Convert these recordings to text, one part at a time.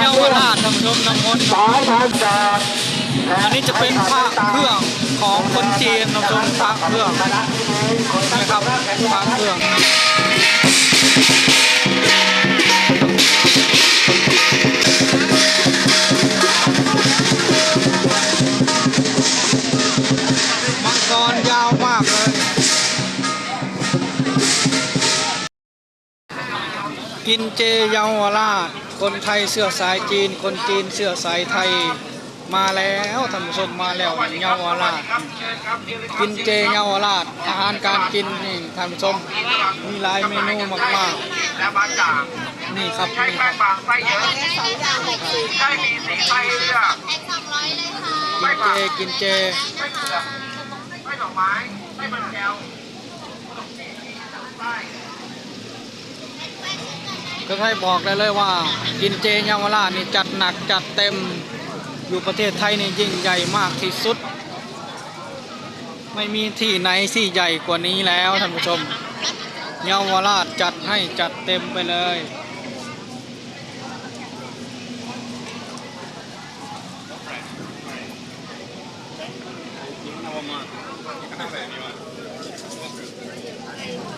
เยาวราชท่านผู้ชมน้ำมนต์อันนี้จะเป็นพระเครื่องของคนจีนท่านผู้ชมพระเครื่องนะครับพระเครื่องมังกรยาวมากเลยกินเจเยาวราช คนไทยเสื้อสายจีน คนจีนเสื้อสายไทยมาแล้วท่านผู้ชมมาแล้วเยาวราชกินเจเยาวราชอาหารการกินนี่ท่านผู้ชมมีหลายเมนูมากมากๆนี่ครับนี่ครับบางไส้เยอะใช่มีสีไส้เลือกกินเจกินเจไม่เผือ ก็ให้บอกได้เลยว่ากินเจเยาวราชนี่จัดหนักจัดเต็มอยู่ประเทศไทยนี่ยิ่งใหญ่มากที่สุด ไม่มีที่ไหนที่ใหญ่กว่านี้แล้วท่านผู้ชมเยาวราชจัดให้จัดเต็มไปเลย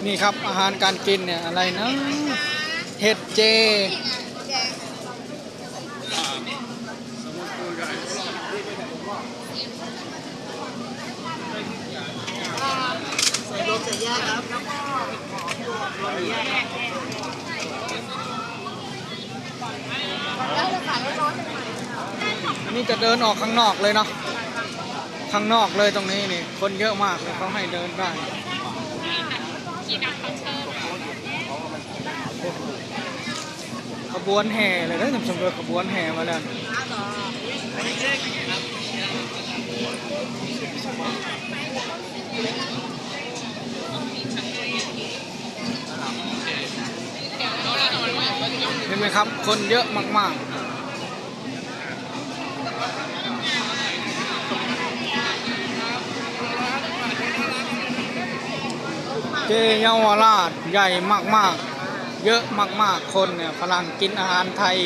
นี่ครับอาหารการกินเนี่ยอะไรนะ เห็ดเจอันนี้จะเดินออกข้างนอกเลยเนาะ ข้างนอกเลยตรงนี้นี่ คนเยอะมากเลยเขาให้เดินได้ข บวนแห่เลยนะจำสมรขบวนแห่มาแล้วเห็นไหมครับ คนเยอะมาก ๆเจเยาวราชใหญ่มาก ๆ เยอะมากๆคนเนี่ยฝรั่งกินอาหารไทย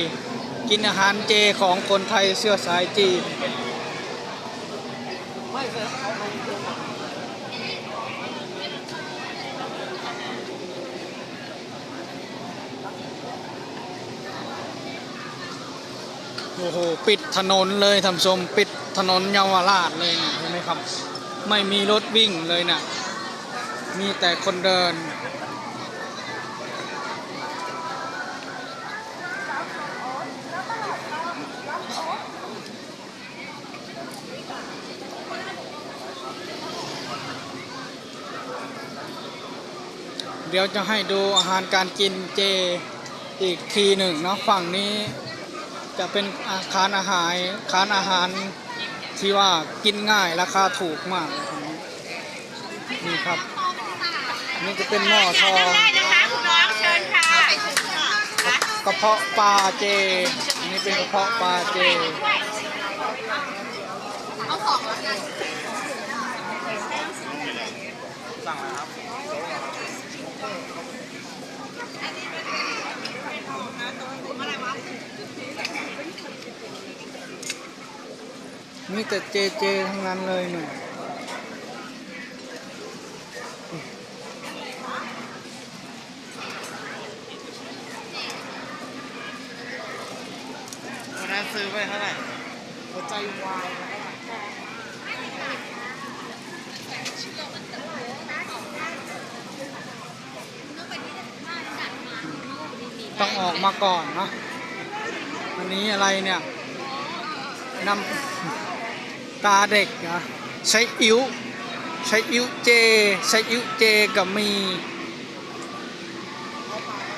กินอาหารเจของคนไทยเสื้อสายจีนโอ้โห ปิดถนนเลยท่านชมปิดถนนเยาวราชเลยเนี่ยเห็นไหมครับ ไม่มีรถวิ่งเลยนะมีแต่คนเดิน เดี๋ยวจะให้ดูอาหารการกินเจอีกทีหนึ่งเนาะฝั่งนี้จะเป็นอาคารอาหารคารอาหารที่ว่ากินง่ายราคาถูกมากนี่ครับนี่จะเป็นหม้อทองได้นะคะคุณน้องเชิญค่ะกระเพาะปลาเจอันนี้เป็นกระเพาะปลาเจเอาสองแล้วกัน มีแต่เจเจทั้งนั้นเลยเนี่ยวันนั้นซื้อไปเท่าไหร่หัวใจวายต้องออกมาก่อนเนาะอันนี้อะไรเนี่ยนำ ตาเด็กนะใช้อิวใช้อิวเจใช้อิวเจกับมี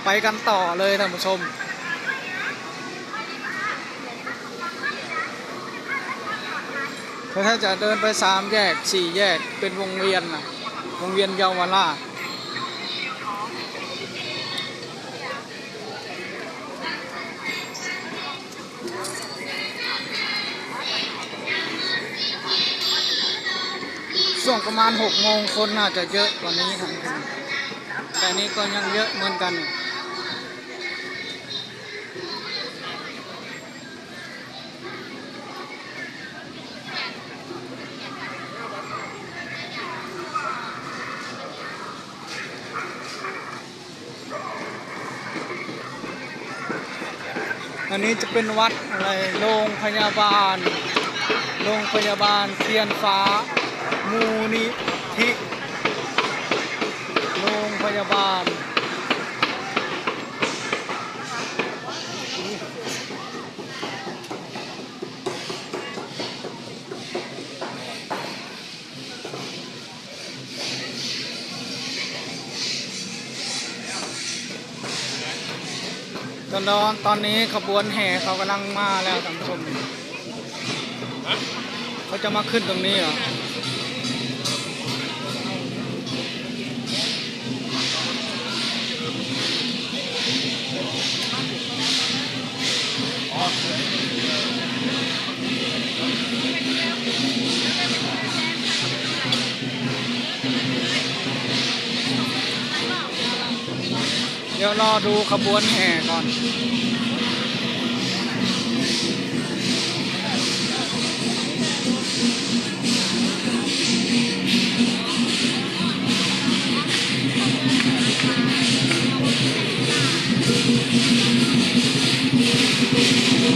ไปกันต่อเลยท่านผู้ชมเพราะถ้าจะเดินไปสามแยกสี่แยกเป็นวงเวียนนะวงเวียนเยาวราช ช่วงประมาณหกโมงคนน่าจะเยอะกว่านี้ครับ แต่นี่ก็ยังเยอะเหมือนกันอันนี้จะเป็นวัดอะไร โรงพยาบาล โรงพยาบาลเทียนฟ้า มูนิธิโรงพยาบาลตอนนตอนนี้ขบวนแห่เขากำลังมาแล้วท่านผู้ชมเขาจะมาขึ้นตรงนี้เหรอ รอดูขบวนแห่ก่อน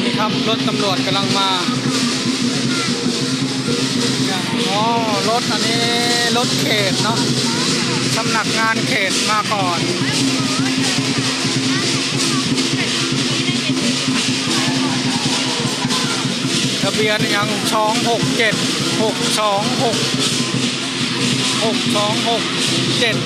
นี่ครับรถตำรวจกำลังมาเนี่ยอ๋อรถอันนี้รถเขตเนาะสำนักงานเขตมาก่อน เบียนยังช่องหกเจ็ดหกสองหกหกสองหกเจ็ด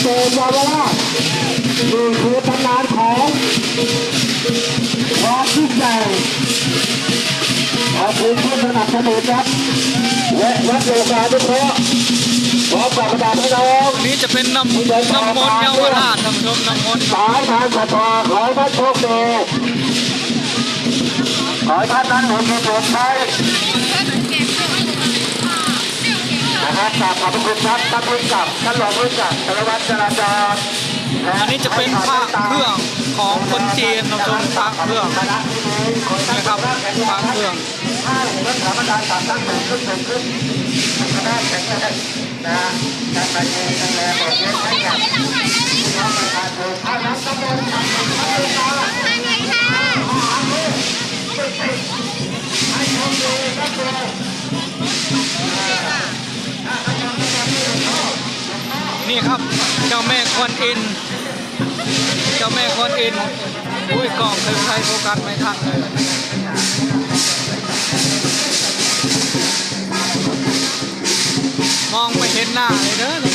เจเยาวราชนี่คือตำนานของความยิ่งใหญ่ขอบคุณผู้สนับสนุนครับและวัดโอกาทุกเคนขอฝากประกาศให้น้องอันนี้จะเป็นน้ำน้ำมนต์เยาวราชท่านผู้ชมน้ำมนต์สายทางศรัทธาขอให้ท่านโชคดีขอให้ท่านนั้นเห็นดีเกิดใช้ นะครับกราบขอบพระคุณครับท่านผู้กับท่านรองผู้กับสารวัตรจราจรอันนี้จะเป็นพระเครื่องของคนจีนท่านผู้ชมพระเครื่องคณะที่นี้ขอให้ท่านนะครับพระเครื่องให้รักษาบรรดาสามตั้งหนึ่งขึ้นหนึ่งขึ้นคณะแข็งแรงนะการไปเองแข็งแรงบอกเล่นให้กับพี่น้องประชาชนถ้านับตำบลทำทำเวลานี่าแม่ควนอิน เจ้าแม่ควนอิน อุ้ยกล่องเคยใช้โฟกัสไม่ทันเลยมองไม่เห็นหน้าเลยเด้อ